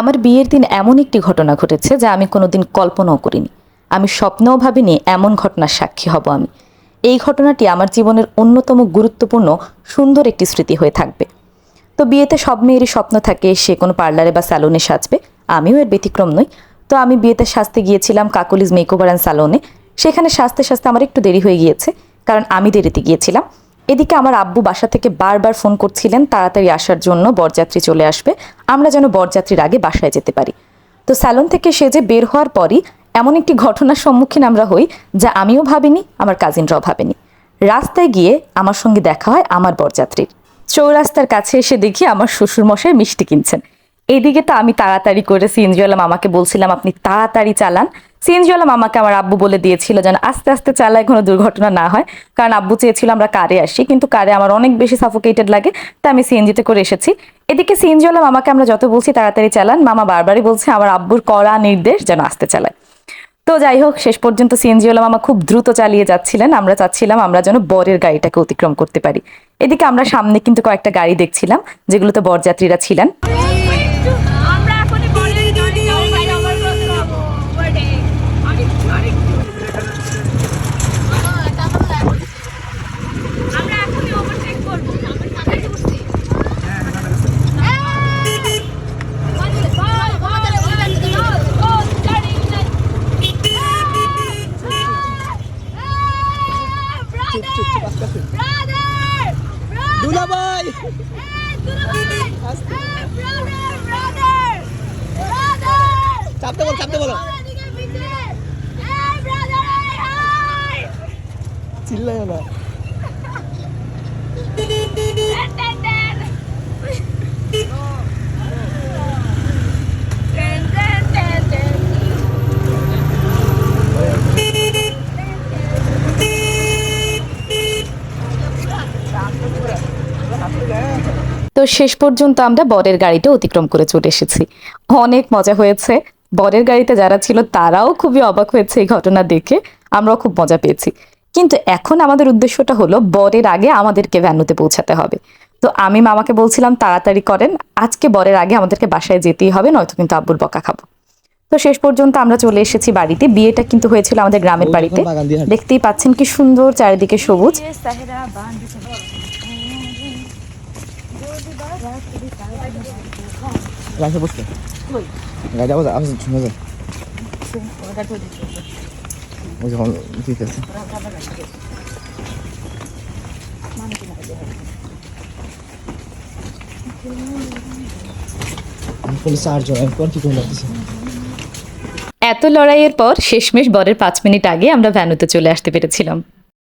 আমার বিয়ের দিন এমন একটি ঘটনা ঘটেছে যা আমি কোনোদিন কল্পনাও করিনি। আমি স্বপ্নেও ভাবিনি এমন ঘটনার সাক্ষী হব আমি। এই ঘটনাটি আমার জীবনের অন্যতম গুরুত্বপূর্ণ, সুন্দর একটি স্মৃতি হয়ে থাকবে। তো বিয়েতে সব মেয়েরই স্বপ্ন থাকে সে কোনো পার্লারে বা স্যালনে সাজবে। আমিও এর ব্যতিক্রম নই। তো আমি বিয়েতে সাজতে গিয়েছিলাম কাকলিজ মেকওভার অ্যান্ড স্যালনে। সেখানে সাজতে সাজতে আমার একটু দেরি হয়ে গিয়েছে, কারণ আমি দেরিতে গিয়েছিলাম। এদিকে আমার আব্বু বাসা থেকে বারবার ফোন করছিলেন তাড়াতাড়ি আসার জন্য বরযাত্রী চলে আসবে, আমরা যেন বরযাত্রীর আগে বাসায় যেতে পারি। তো স্যালন থেকে সেজে বের হওয়ার পরই এমন একটি ঘটনার সম্মুখীন আমরা হই, যা আমিও ভাবিনি, আমার কাজিনরাও ভাবেনি। রাস্তায় গিয়ে আমার সঙ্গে দেখা হয় আমার বরযাত্রীর। চৌরাস্তার কাছে এসে দেখি আমার শ্বশুরমশাই মিষ্টি কিনছেন। এদিকে তো আমি তাড়াতাড়ি করে সিএনজিওয়ালা আমাকে বলছিলাম, আপনি তাড়াতাড়ি চালান। সিএনজিওয়ালা মামাকে আমার আব্বু বলে দিয়েছিল যেন আস্তে আস্তে চালায় কোনো দুর্ঘটনা না হয়। কারণ আব্বু চেয়েছিল আমরা কারে আসি, কিন্তু কারে আমার অনেক বেশি সাফোকেটেড লাগে, তাই আমি সিএনজিতে করে এসেছি। এদিকে সিএনজিওয়ালা মামাকে আমরা যত বলছি তাড়াতাড়ি চালান। মামা বারবারই বলছে আমার আব্বুর কড়া নির্দেশ যেন আসতে চালায়। তো যাই হোক, শেষ পর্যন্ত সিএনজিওয়ালা মামা খুব দ্রুত চালিয়ে যাচ্ছিলেন। আমরা চাচ্ছিলাম আমরা যেন বরের গাড়িটাকে অতিক্রম করতে পারি। এদিকে আমরা সামনে কিন্তু কয়েকটা গাড়ি দেখছিলাম, যেগুলোতে বরযাত্রীরা ছিলেন আমরা এখনই বলে দিই বাইরে আমার কত খাব বার্থডে অনেক অনেক আমরা এখনই ওভারটেক করব আমরা কাছে বসছি দুলাভাই। চাপতে বল চাপতে বলো। চিল্লায় না। তো শেষ পর্যন্ত আমরা বরের গাড়িটা অতিক্রম করে চলে এসেছি। অনেক মজা হয়েছে। বরের গাড়িতে যারা ছিল তারাও খুবই অবাক হয়েছে এই ঘটনা দেখে। আমরাও খুব মজা পেয়েছি। কিন্তু এখন আমাদের উদ্দেশ্যটা হলো বরের আগে আমাদেরকে ভ্যানুতে পৌঁছাতে হবে। তো আমি মামাকে বলছিলাম তাড়াতাড়ি করেন আজকে বরের আগে আমাদেরকে বাসায় যেতেই হবে নয়তো কিন্তু আব্বুর বকা খাব। তো শেষ পর্যন্ত আমরা চলে এসেছি বাড়িতে। বিয়েটা কিন্তু হয়েছিল আমাদের গ্রামের বাড়িতে। দেখতেই পাচ্ছেন কি সুন্দর চারিদিকে সবুজ। এত লড়াইয়ের পর শেষমেশ বরের পাঁচ মিনিট আগে আমরা ভ্যানুতে চলে আসতে পেরেছিলাম।